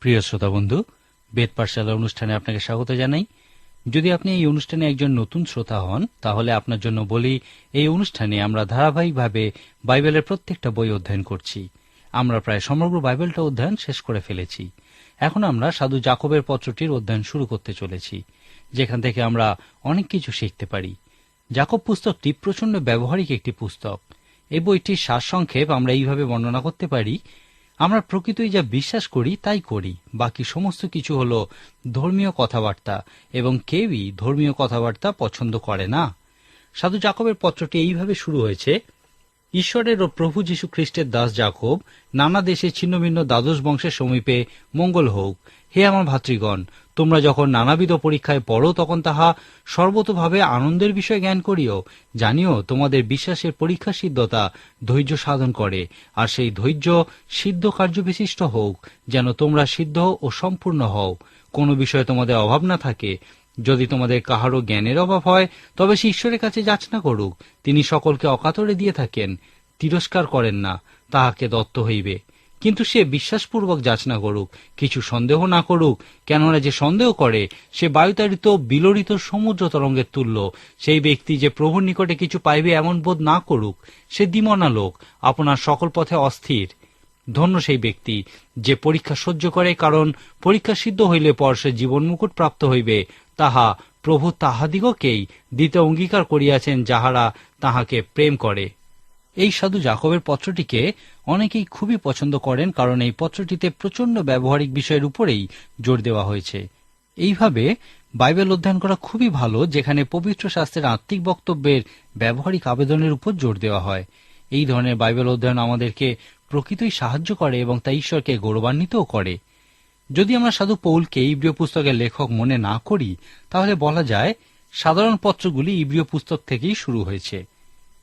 প্রিয় শ্রোতা বন্ধু বেদ পাঠশালা অনুষ্ঠানে আপনাকে স্বাগত জানাই। যদি আপনি এই অনুষ্ঠানে একজন নতুন শ্রোতা হন, তাহলে আপনার জন্য বলি, এই অনুষ্ঠানে আমরা ধারাবাহিকভাবে বাইবেলের প্রত্যেকটা বই অধ্যয়ন করছি। আমরা প্রায় সমগ্র বাইবেলটা অধ্যয়ন শেষ করে ফেলেছি। এখন আমরা সাধু জাকবের পত্রটির অধ্যয়ন শুরু করতে চলেছি, যেখান থেকে আমরা অনেক কিছু শিখতে পারি। জাকব পুস্তকটি প্রচণ্ড ব্যবহারিক একটি পুস্তক। এই বইটির সারসংক্ষেপ আমরা এইভাবে বর্ণনা করতে পারি আমরা প্রকৃতই যা বিশ্বাস করি, তাই করি। বাকি সমস্ত কিছু হল ধর্মীয় কথাবার্তা, এবং কেউই ধর্মীয় কথাবার্তা পছন্দ করে না। সাধু জাকবের পত্রটি এইভাবে শুরু হয়েছে ঈশ্বরের ও প্রভু যীশু খ্রিস্টের দাস জাকব, নানা দেশে ছিন্ন ভিন্ন দ্বাদশ বংশের সমীপে মঙ্গল হোক। হে আমার ভাতৃগণ, তোমরা যখন নানাবিধ পরীক্ষায় পড়ো, তখন তাহা সর্বতভাবে আনন্দের বিষয় জ্ঞান করিও। জানিও, তোমাদের বিশ্বাসের পরীক্ষা সিদ্ধতা ধৈর্য সাধন করে, আর সেই ধৈর্য সিদ্ধ কার্য বিশিষ্ট হোক, যেন তোমরা সিদ্ধ ও সম্পূর্ণ হও। কোনো বিষয়ে তোমাদের অভাব না থাকে যদি তোমাদের কাহারও জ্ঞানের অভাব হয়, তবে সে ঈশ্বরের কাছে যাচনা করুক। তিনি সকলকে অকাতরে দিয়ে থাকেন। তিরস্কার করেন না, তাহাকে দত্ত হইবে। কিন্তু সে বিশ্বাসপূর্বক যাচনা করুক, কিছু সন্দেহ না করুক, কেননা যে সন্দেহ করে, সে বায়ুতাড়িত বিলরিত সমুদ্র তরঙ্গের তুল্য। সেই ব্যক্তি যে প্রভুর নিকটে কিছু পাইবে এমন বোধ না করুক, সে দিমনা লোক, আপনার সকল পথে অস্থির। ধন্য সেই ব্যক্তি যে পরীক্ষা সহ্য করে, কারণ পরীক্ষা সিদ্ধ হইলে পর সে জীবন মুকুট প্রাপ্ত হইবে। তাহা প্রভু তাহাদিগকেই দিতে অঙ্গীকার করিয়াছেন যাহারা তাহাকে প্রেম করে। এই সাধু জাকবের পত্রটিকে অনেকেই খুবই পছন্দ করেন, কারণ এই পত্রটিতে প্রচণ্ড ব্যবহারিক বিষয়ের উপরেই জোর দেওয়া হয়েছে। এইভাবে বাইবেল অধ্যয়ন করা খুবই ভালো, যেখানে পবিত্র শাস্ত্রের আত্মিক বক্তব্যের ব্যবহারিক আবেদনের উপর জোর দেওয়া হয়। এই ধরনের বাইবেল অধ্যয়ন আমাদেরকে প্রকৃতই সাহায্য করে এবং তা ঈশ্বরকে গৌরবান্বিতও করে। যদি আমরা সাধু পৌলকে ইব্রিয় পুস্তকের লেখক মনে না করি, তাহলে বলা যায় সাধারণ পত্রগুলি ইব্রিয় পুস্তক থেকেই শুরু হয়েছে।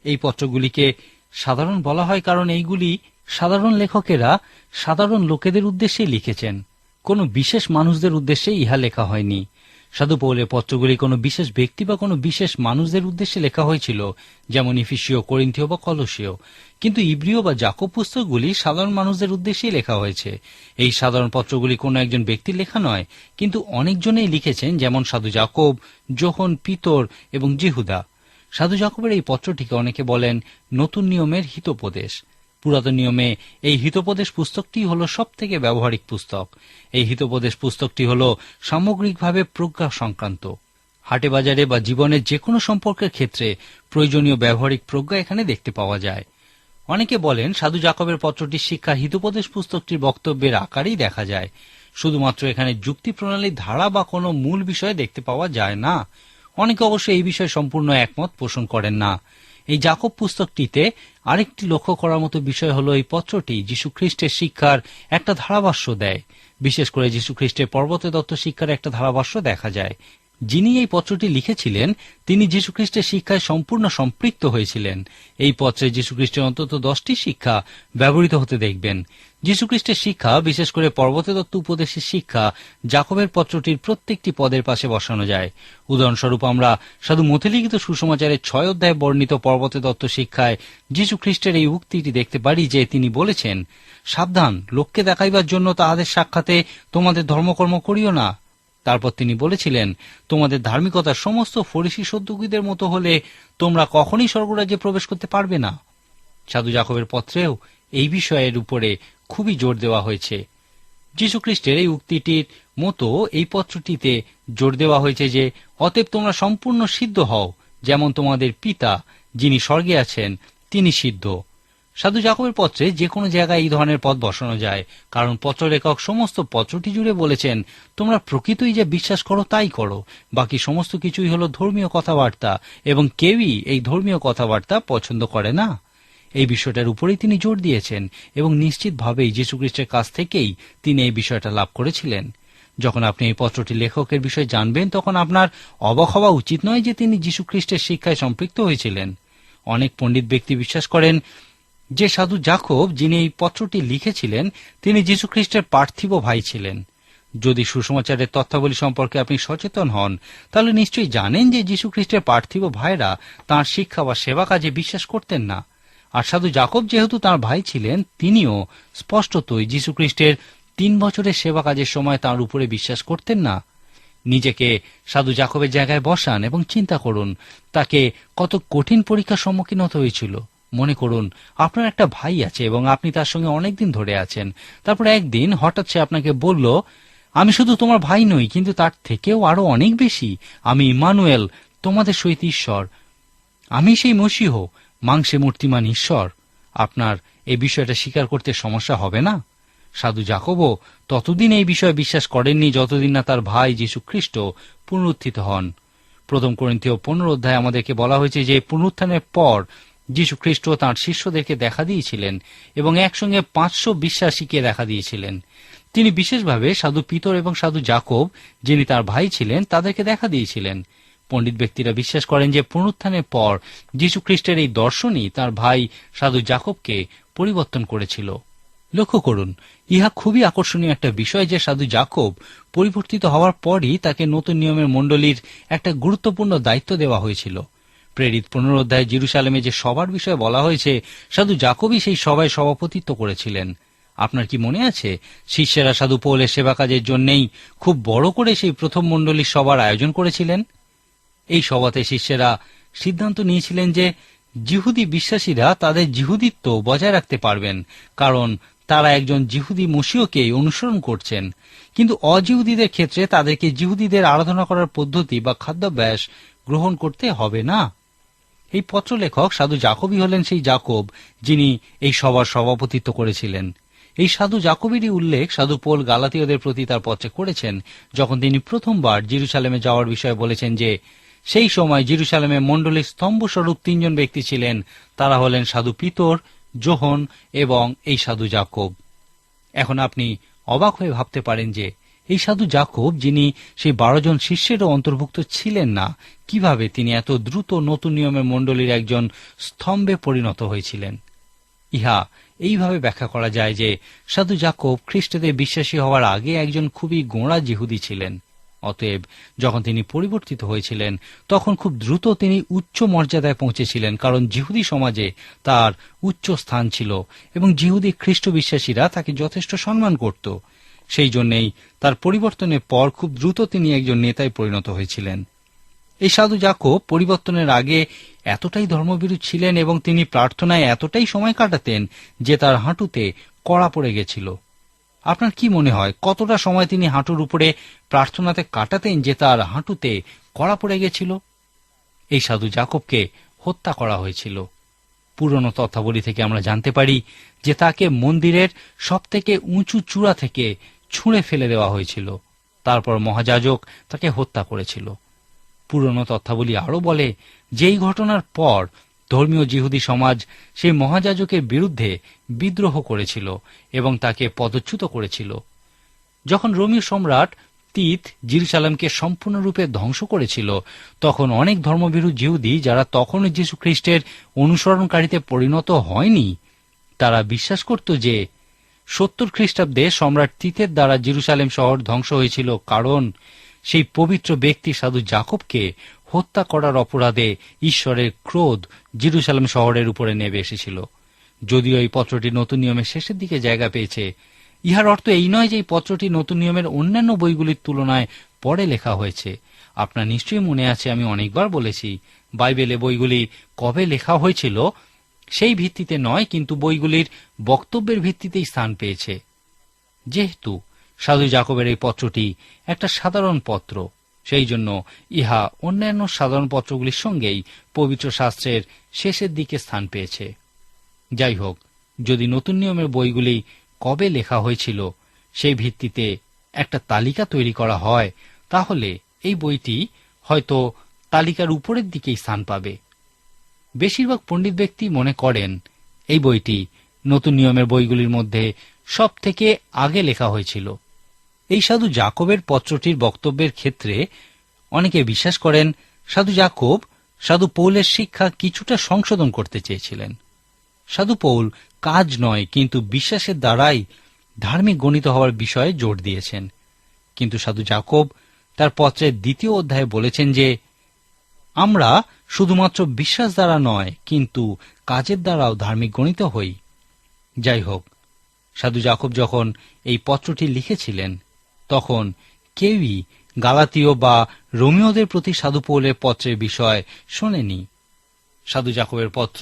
এই পত্রগুলিকে সাধারণ বলা হয় কারণ এইগুলি সাধারণ লেখকেরা সাধারণ লোকেদের উদ্দেশ্যে লিখেছেন। কোনো বিশেষ মানুষদের উদ্দেশ্যে ইহা লেখা হয়নি। সাধু পৌলের পত্রগুলি কোনো বিশেষ ব্যক্তি বা কোনো বিশেষ মানুষদের উদ্দেশ্যে লেখা হয়েছিল, যেমন ইফিসীয়, করিন্থীয় বা কলসীয়। কিন্তু ইব্রিয় বা জাকব পুস্তকগুলি সাধারণ মানুষদের উদ্দেশ্যেই লেখা হয়েছে। এই সাধারণ পত্রগুলি কোনো একজন ব্যক্তির লেখা নয়, কিন্তু অনেকজনেই লিখেছেন, যেমন সাধু জাকব যোহন পিতর এবং জিহুদা। সাধু জাকবের এই পত্রটিকে অনেকে বলেন নতুন নিয়মের হিতোপদেশ। পুরাতন নিয়মে এই হিতোপদেশ পুস্তকটি হল সব থেকে ব্যবহারিক পুস্তক। এই হিতোপদেশ পুস্তকটি হল সামগ্রিকভাবে প্রজ্ঞা সংক্রান্ত। হাটে বাজারে বা জীবনের যে কোনো সম্পর্কের ক্ষেত্রে প্রয়োজনীয় ব্যবহারিক প্রজ্ঞা এখানে দেখতে পাওয়া যায়। অনেকে বলেন সাধু জাকবের পত্রটির শিক্ষা হিতোপদেশ পুস্তকটির বক্তব্যের আকারেই দেখা যায়। শুধুমাত্র এখানে যুক্তি প্রণালীর ধারা বা কোনো মূল বিষয় দেখতে পাওয়া যায় না। অনেকে অবশ্য এই বিষয়ে সম্পূর্ণ একমত পোষণ করেন না। এই জাকব পুস্তকটিতে আরেকটি লক্ষ্য করার মতো বিষয় হলো এই পত্রটি যীশু খ্রিস্টের শিক্ষার একটা ধারাভাষ্য দেয়। বিশেষ করে যীশু খ্রিস্টের পর্বতে দত্ত শিক্ষার একটা ধারাভাষ্য দেখা যায়। যিনি এই পত্রটি লিখেছিলেন, তিনি যীশুখ্রিস্টের শিক্ষায় সম্পূর্ণ সম্পৃক্ত হয়েছিলেন। এই পত্রে যীশুখ্রিস্টের অন্তত দশটি শিক্ষা ব্যবহৃত হতে দেখবেন। যীশুখ্রিস্টের শিক্ষা, বিশেষ করে পর্বতে দত্ত উপদেশের শিক্ষা, জাকবের পত্রটির প্রত্যেকটি পদের পাশে বসানো যায়। উদাহরণস্বরূপ আমরা সাধু মতিলিখিত সুসমাচারের ছয় অধ্যায় বর্ণিত পর্বতে দত্ত শিক্ষায় যীশু খ্রিস্টের এই উক্তিটি দেখতে পারি যে তিনি বলেছেন, সাবধান, লোককে দেখাইবার জন্য তাহাদের সাক্ষাতে তোমাদের ধর্মকর্ম করিও না। তারপর তিনি বলেছিলেন, তোমাদের ধার্মিকতার সমস্ত ফরিসি সদ্যোগীদের মতো হলে তোমরা কখনই স্বর্গরাজ্যে প্রবেশ করতে পারবে না। সাধু জাকবের পত্রেও এই বিষয়ের উপরে খুবই জোর দেওয়া হয়েছে। যীশুখ্রিস্টের এই উক্তিটির মতো এই পত্রটিতে জোর দেওয়া হয়েছে যে, অতএব তোমরা সম্পূর্ণ সিদ্ধ হও, যেমন তোমাদের পিতা যিনি স্বর্গে আছেন, তিনি সিদ্ধ। সাধু জাকবের পত্রে যে কোনো জায়গায় এই ধরনের পথ বসানো যায়, কারণ পত্র লেখক সমস্ত পত্রটি জুড়ে বলেছেন, তোমরা প্রকৃতই যে বিশ্বাস করো, তাই করো। বাকি সমস্ত কিছুই হলো ধর্মীয় কথাবার্তা, এবং কেউই এই ধর্মীয় কথাবার্তা পছন্দ করে না। এই বিষয়টার উপরেই তিনি জোর দিয়েছেন, এবং নিশ্চিতভাবেই যীশুখ্রিস্টের কাছ থেকেই তিনি এই বিষয়টা লাভ করেছিলেন। যখন আপনি এই পত্রটি লেখকের বিষয়ে জানবেন, তখন আপনার অবাক হওয়া উচিত নয় যে তিনি যীশুখ্রিস্টের শিক্ষায় সম্পৃক্ত হয়েছিলেন। অনেক পণ্ডিত ব্যক্তি বিশ্বাস করেন যে সাধু জাকব যিনি এই পত্রটি লিখেছিলেন, তিনি যীশুখ্রিস্টের পার্থিব ভাই ছিলেন। যদি সুসমাচারের তথ্যাবলী সম্পর্কে আপনি সচেতন হন, তাহলে নিশ্চয়ই জানেন যে যীশুখ্রিস্টের পার্থিব ভাইরা তাঁর শিক্ষা বা সেবা কাজে বিশ্বাস করতেন না। আর সাধু জাকব যেহেতু তার ভাই ছিলেন, তিনিও স্পষ্টতই যীশুখ্রিস্টের তিন বছরের সেবা কাজের সময় তাঁর উপরে বিশ্বাস করতেন না। নিজেকে সাধু জাকবের জায়গায় বসান এবং চিন্তা করুন, তাকে কত কঠিন পরীক্ষার সম্মুখীন হতে হয়েছিল। মনে করুন, আপনার একটা ভাই আছে এবং আপনি তার সঙ্গে অনেকদিন ধরে আছেন। তারপর একদিন হঠাৎ সে আপনাকে বলল, আমি শুধু তোমার ভাই নই, কিন্তু তার থেকেও আরও অনেক বেশি। আমি ইমানুয়েল, তোমাদের সহিত ঈশ্বর। আমি সেই মসিহ, মাংসে মূর্তিমান ঈশ্বর। আপনার এই বিষয়টা স্বীকার করতে সমস্যা হবে না? সাধু জাকবও ততদিন এই বিষয়ে বিশ্বাস করেননি যতদিন না তার ভাই যীশু খ্রিস্ট পুনরুত্থিত হন। প্রথম করিন্থীয় পনেরো অধ্যায় আমাদেরকে বলা হয়েছে যে পুনরুত্থানের পর যীশু খ্রিস্ট তাঁর শিষ্যদেরকে দেখা দিয়েছিলেন এবং একসঙ্গে পাঁচশো বিশ্বাসীকে দেখা দিয়েছিলেন। তিনি বিশেষভাবে সাধু পিতর এবং সাধু জাকব যিনি তার ভাই ছিলেন, তাদেরকে দেখা দিয়েছিলেন। পণ্ডিত ব্যক্তিরা বিশ্বাস করেন যে পুনরুত্থানের পর যীশু খ্রিস্টের এই দর্শনই তার ভাই সাধু জাকবকে পরিবর্তন করেছিল। লক্ষ্য করুন, ইহা খুবই আকর্ষণীয় একটা বিষয় যে সাধু জাকব পরিবর্তিত হওয়ার পরই তাকে নতুন নিয়মের মণ্ডলীর একটা গুরুত্বপূর্ণ দায়িত্ব দেওয়া হয়েছিল। প্রেরিত পুনরোধ্যায় জিরুসালেমে যে সবার বিষয়ে বলা হয়েছে, সাধু জাকবই সেই সভায় সভাপতিত্ব করেছিলেন। আপনার কি মনে আছে? শিষ্যেরা সাধু পৌলের সেবা কাজের জন্যেই খুব বড় করে সেই প্রথম মণ্ডলীর সভার আয়োজন করেছিলেন। এই সভাতে শিষ্যেরা সিদ্ধান্ত নিয়েছিলেন যে জিহুদি বিশ্বাসীরা তাদের জিহুদিত্ব বজায় রাখতে পারবেন, কারণ তারা একজন জিহুদি মসিহকেই অনুসরণ করছেন। কিন্তু অজিহুদীদের ক্ষেত্রে তাদেরকে জিহুদীদের আরাধনা করার পদ্ধতি বা খাদ্যাভ্যাস গ্রহণ করতে হবে না। এই পত্রলেখক সাধু জাকবই হলেন সেই জাকব যিনি এই সভার সভাপতিত্ব করেছিলেন। এই সাধু জাকবেরই উল্লেখ সাধু পোল গালাতীয়দের প্রতি তার পত্রে করেছেন, যখন তিনি প্রথমবার জিরুসালেমে যাওয়ার বিষয়ে বলেছেন যে, সেই সময় জিরুসালেমে মণ্ডলীর স্তম্ভস্বরূপ তিনজন ব্যক্তি ছিলেন, তারা হলেন সাধু পিতর, জোহন এবং এই সাধু জাকব। এখন আপনি অবাক হয়ে ভাবতে পারেন যে এই সাধু জাকব, যিনি সেই বারো জন শিষ্যেরও অন্তর্ভুক্ত ছিলেন না, কীভাবে তিনি এত দ্রুত নতুন নিয়মের মণ্ডলীর একজন স্তম্ভে পরিণত হয়েছিলেন? ইহা এইভাবে ব্যাখ্যা করা যায় যে সাধু জাকব খ্রিস্টদের বিশ্বাসী হওয়ার আগে একজন খুবই গোঁড়া জিহুদি ছিলেন। অতএব যখন তিনি পরিবর্তিত হয়েছিলেন, তখন খুব দ্রুত তিনি উচ্চ মর্যাদায় পৌঁছেছিলেন, কারণ জিহুদি সমাজে তার উচ্চ স্থান ছিল এবং জিহুদি খ্রিস্ট বিশ্বাসীরা তাকে যথেষ্ট সম্মান করত। সেই জন্যেই তার পরিবর্তনের পর খুব দ্রুত তিনি একজন নেতায় পরিণত হয়েছিলেন। এই সাধু জাকব পরিবর্তনের আগে এতটাই ধর্মবিরোধ ছিলেন এবং তিনি প্রার্থনায় এতটাই সময় কাটাতেন যে তার হাঁটুতে কড়া পড়ে গেছিল। আপনার কি মনে হয়, কতটা সময় তিনি হাঁটুর উপরে প্রার্থনাতে কাটাতেন যে তার হাঁটুতে কড়া পড়ে গেছিল? এই সাধু জাকবকে হত্যা করা হয়েছিল। পুরনো তথ্যাবলী থেকে আমরা জানতে পারি যে তাকে মন্দিরের সবথেকে উঁচু চূড়া থেকে ছুঁড়ে ফেলে দেওয়া হয়েছিল। তারপর মহাযাজক তাকে হত্যা করেছিল। পুরনো তথ্যাবলী আরও বলে, যেই ঘটনার পর ধর্মীয় জিহুদি সমাজ সেই মহাযাজকের বিরুদ্ধে বিদ্রোহ করেছিল এবং তাকে পদচ্যুত করেছিল। যখন রোমীয় সম্রাট তীত জিরুসালামকে সম্পূর্ণরূপে ধ্বংস করেছিল, তখন অনেক ধর্মবিরু জিহুদি যারা তখনও যীশু খ্রিস্টের অনুসরণকারীতে পরিণত হয়নি, তারা বিশ্বাস করত যে সত্তর খ্রিস্টাব্দে সম্রাট তীতের দ্বারা জিরুসালেম শহর ধ্বংস হয়েছিল, কারণ সেই পবিত্র ব্যক্তি সাধু জাকবকে হত্যা করার অপরাধে ঈশ্বরের ক্রোধ জিরুসালেম শহরের উপরে নেমে এসেছিল। যদিও এই পত্রটি নতুন নিয়মের শেষের দিকে জায়গা পেয়েছে, ইহার অর্থ এই নয় যে এই পত্রটি নতুন নিয়মের অন্যান্য বইগুলির তুলনায় পরে লেখা হয়েছে। আপনার নিশ্চয়ই মনে আছে, আমি অনেকবার বলেছি, বাইবেলে বইগুলি কবে লেখা হয়েছিল সেই ভিত্তিতে নয়, কিন্তু বইগুলির বক্তব্যের ভিত্তিতেই স্থান পেয়েছে। যেহেতু সাধু জাকবের এই পত্রটি একটা সাধারণ পত্র, সেই জন্য ইহা অন্যান্য সাধারণ পত্রগুলির সঙ্গেই পবিত্র শাস্ত্রের শেষের দিকে স্থান পেয়েছে। যাই হোক, যদি নতুন নিয়মের বইগুলি কবে লেখা হয়েছিল, সেই ভিত্তিতে একটা তালিকা তৈরি করা হয়, তাহলে এই বইটি হয়তো তালিকার উপরের দিকেই স্থান পাবে। বেশিরভাগ পণ্ডিত ব্যক্তি মনে করেন, এই বইটি নতুন নিয়মের বইগুলির মধ্যে সব থেকে আগে লেখা হয়েছিল। এই সাধু জাকবের পত্রটির বক্তব্যের ক্ষেত্রে অনেকে বিশ্বাস করেন, সাধু জাকব, সাধু পৌলের শিক্ষা কিছুটা সংশোধন করতে চেয়েছিলেন। সাধু পৌল কাজ নয়, কিন্তু বিশ্বাসের দ্বারাই ধার্মিক গণিত হওয়ার বিষয়ে জোর দিয়েছেন। কিন্তু সাধু জাকব তার পত্রের দ্বিতীয় অধ্যায়ে বলেছেন যে আমরা শুধুমাত্র বিশ্বাস দ্বারা নয়, কিন্তু কাজের দ্বারাও ধার্মিক গণিত হই। যাই হোক সাধু জাকব যখন এই পত্রটি লিখেছিলেন, তখন কেউই গালাতীয় বা রোমিওদের প্রতি সাধু পৌলের পত্রের বিষয় শোনেনি। সাধু জাকবের পত্র,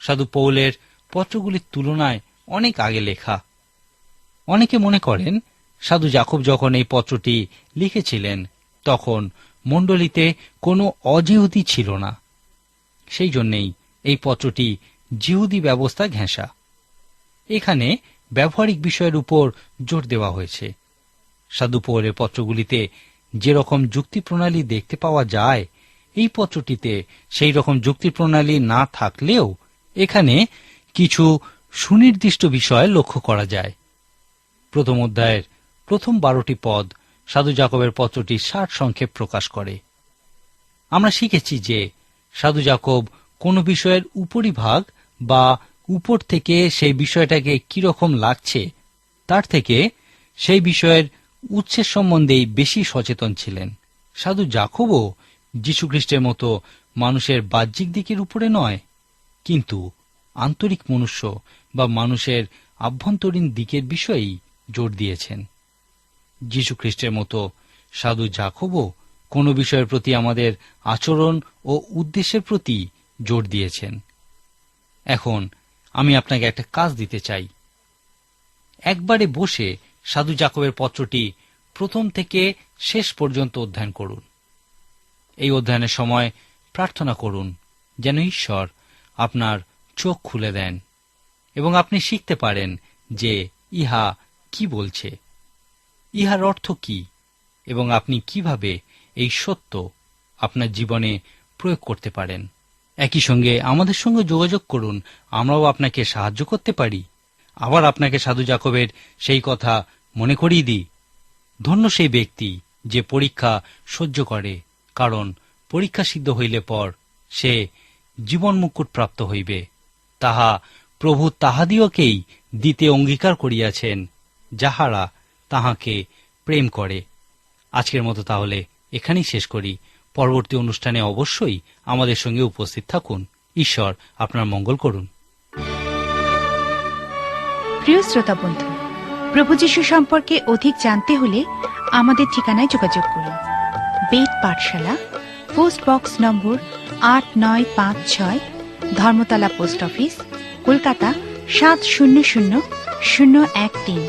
সাধু পৌলের পত্রগুলির তুলনায় অনেক আগে লেখা। অনেকে মনে করেন, সাধু জাকব যখন এই পত্রটি লিখেছিলেন, তখন মণ্ডলীতে কোনো অজিহুদি ছিল না। সেই জন্যেই এই পত্রটি জিহুদি ব্যবস্থা ঘেঁষা। এখানে ব্যবহারিক বিষয়ের উপর জোর দেওয়া হয়েছে। সাধু পৌলের পত্রগুলিতে যেরকম যুক্তি প্রণালী দেখতে পাওয়া যায়, এই পত্রটিতে সেই রকম যুক্তি প্রণালী না থাকলেও এখানে কিছু সুনির্দিষ্ট বিষয় লক্ষ্য করা যায়। প্রথম অধ্যায়ের প্রথম বারোটি পদ সাধু জাকবের পত্রটি ষাট সংক্ষেপ প্রকাশ করে। আমরা শিখেছি যে সাধু জাকব কোনো বিষয়ের উপরিভাগ বা উপর থেকে সেই বিষয়টাকে কীরকম লাগছে, তার থেকে সেই বিষয়ের উৎসের সম্বন্ধেই বেশি সচেতন ছিলেন। সাধু জাকবও যীশুখ্রিস্টের মতো মানুষের বাহ্যিক দিকের উপরে নয়, কিন্তু আন্তরিক মনুষ্য বা মানুষের আভ্যন্তরীণ দিকের বিষয়েই জোর দিয়েছেন। যীশুখ্রিস্টের মতো সাধু জাকবও কোনো বিষয়ের প্রতি আমাদের আচরণ ও উদ্দেশ্যের প্রতি জোর দিয়েছেন। এখন আমি আপনাকে একটা কাজ দিতে চাই। একবারে বসে সাধু জাকবের পত্রটি প্রথম থেকে শেষ পর্যন্ত অধ্যয়ন করুন। এই অধ্যয়নের সময় প্রার্থনা করুন যেন ঈশ্বর আপনার চোখ খুলে দেন এবং আপনি শিখতে পারেন যে ইহা কি বলছে। ইহার অর্থ কি? এবং আপনি কীভাবে এই সত্য আপনার জীবনে প্রয়োগ করতে পারেন? একই সঙ্গে আমাদের সঙ্গে যোগাযোগ করুন, আমরাও আপনাকে সাহায্য করতে পারি। আবার আপনাকে সাধু জাকবের সেই কথা মনে করিয়ে দিই। ধন্য সেই ব্যক্তি যে পরীক্ষা সহ্য করে, কারণ পরীক্ষা সিদ্ধ হইলে পর সে জীবন মুকুট প্রাপ্ত হইবে। তাহা প্রভু তাহাদিওকেই দিতে অঙ্গীকার করিয়াছেন, যাহারা তাহাকে প্রেম করে। আজকের মতো তাহলে এখানেই শেষ করি। পরবর্তী অনুষ্ঠানে অবশ্যই আমাদের সঙ্গে উপস্থিত থাকুন। ঈশ্বর আপনার মঙ্গল করুন। প্রিয় শ্রোতা বন্ধু, প্রভু যীশু সম্পর্কে অধিক জানতে হলে আমাদের ঠিকানায় যোগাযোগ করুন। বেদ পাঠশালা, পোস্ট বক্স নম্বর আট নয় পাঁচ ছয়, ধর্মতলা পোস্ট অফিস, কলকাতা সাত শূন্য শূন্য শূন্য এক তিন।